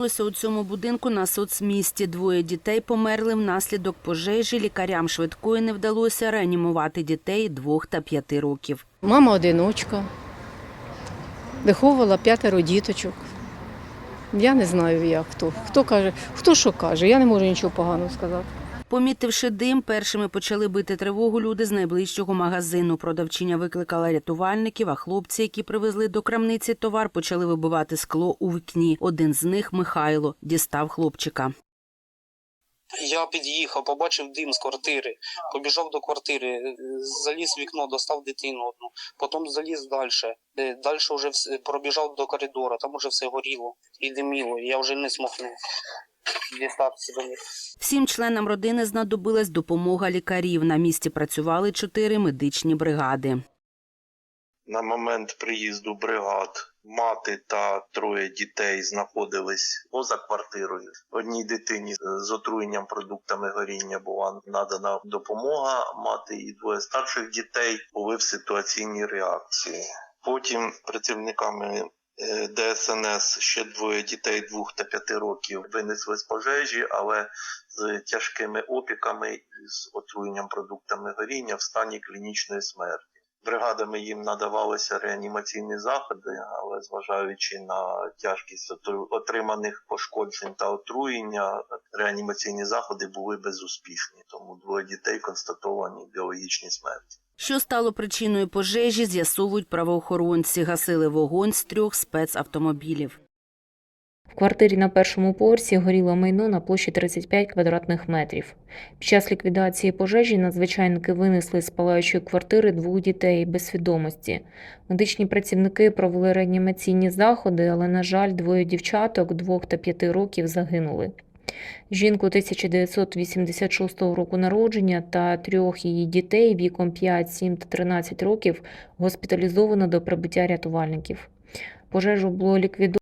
У цьому будинку на соцмісті двоє дітей померли внаслідок пожежі. Лікарям швидкої не вдалося реанімувати дітей двох та п'яти років. Мама одиночка, виховувала п'ятеро діточок. Я не знаю, як хто. Хто каже, хто що каже, я не можу нічого поганого сказати. Помітивши дим, першими почали бити тривогу люди з найближчого магазину. Продавчиня викликала рятувальників, а хлопці, які привезли до крамниці товар, почали вибивати скло у вікні. Один з них, Михайло, дістав хлопчика. Я під'їхав, побачив дим з квартири, побіжав до квартири, е, заліз в вікно, достав дитину одну, потім заліз далі. Далі вже пробіжав до коридора, там вже все горіло і диміло. Я вже не змог не до них. Всім членам родини знадобилась допомога лікарів. На місці працювали чотири медичні бригади. На момент приїзду бригад мати та троє дітей знаходились поза квартирою. Одній дитині з отруєнням продуктами горіння була надана допомога. Мати і двоє старших дітей були в ситуаційній реакції. Потім працівниками ДСНС ще двоє дітей двох та п'яти років винесли з пожежі, але з тяжкими опіками з отруєнням продуктами горіння в стані клінічної смерті. Бригадами їм надавалися реанімаційні заходи, але зважаючи на тяжкість отриманих пошкоджень та отруєння, реанімаційні заходи були безуспішні. Тому двоє дітей констатовані біологічні смерті. Що стало причиною пожежі, з'ясовують правоохоронці. Гасили вогонь з трьох спецавтомобілів. В квартирі на першому поверсі горіло майно на площі 35 квадратних метрів. Під час ліквідації пожежі надзвичайники винесли з палаючої квартири двох дітей без свідомості. Медичні працівники провели реанімаційні заходи, але, на жаль, двоє дівчаток двох та п'яти років загинули. Жінку 1986 року народження та трьох її дітей віком 5, 7 та 13 років госпіталізовано до прибуття рятувальників. Пожежу було ліквідовано.